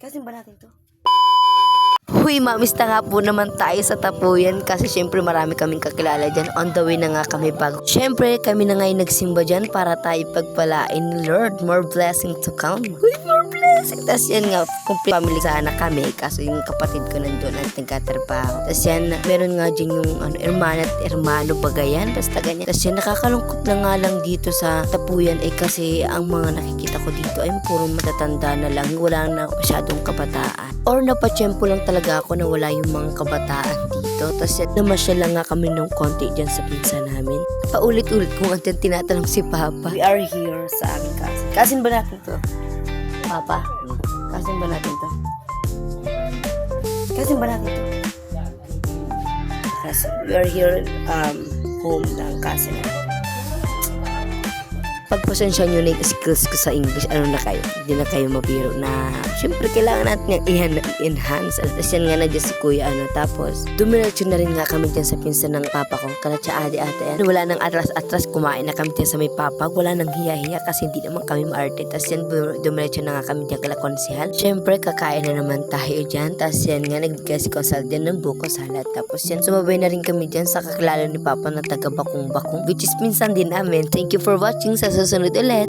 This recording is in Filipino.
Kasi ba natin to? Huy, mamista nga po naman tayo sa tapuyan kasi syempre marami kaming kakilala dyan. On the way na nga kami bago. Syempre kami na nga nagsimba dyan para tayo pagpalain Lord. More blessing to come. Huy, more blessing. Tapos yan nga, complete family sana kami. Kaso yung kapatid ko nandun at nagkatrabaho. Tapos yan, meron nga dyan yung ano, hermana at hermano bagayan. Basta ganyan. Tapos yan, nakakalungkot na nga lang dito sa tapuyan eh kasi ang mga nakikita ko dito ay puro matatanda na lang. Wala na masyadong kabataan. Or napachempo lang talaga ako na wala yung mga kabataan dito. Tapos namasyal lang nga kami ng konti dyan sa pinsa namin. Paulit-ulit kung ang tinatanong si Papa. We are here sa aming kasin. Kasin ba natin to? Papa, kasin ba natin to? Kasin ba natin to? Kasi we are here um, home ng kasin natin. Pagpasensya nyo na yung skills ko sa English, ano na kayo? Hindi na kayo mabiro na, syempre, kailangan natin yung i- enhance. At yan nga na dyan si Kuya, ano. Tapos, dumiretso na rin nga kami dyan sa pinsan ng papa ko. Kala siya ate ate. Ano, wala nang atras-atras, kumain na kami dyan sa may papa. Wala nang hiya-hiya kasi hindi naman kami maarte. Tapos yan, dum- dumiretso na nga kami dyan kala konsihal. Syempre, kakain na naman tayo dyan. Tapos yan nga, nagbigay si Konsal dyan ng buko salad. Tapos yan, sumabay na rin kami dyan sa kakilala ni Papa na taga Bakong Bakong. Which is minsan din namin. Thank you for watching sa susunod ulit.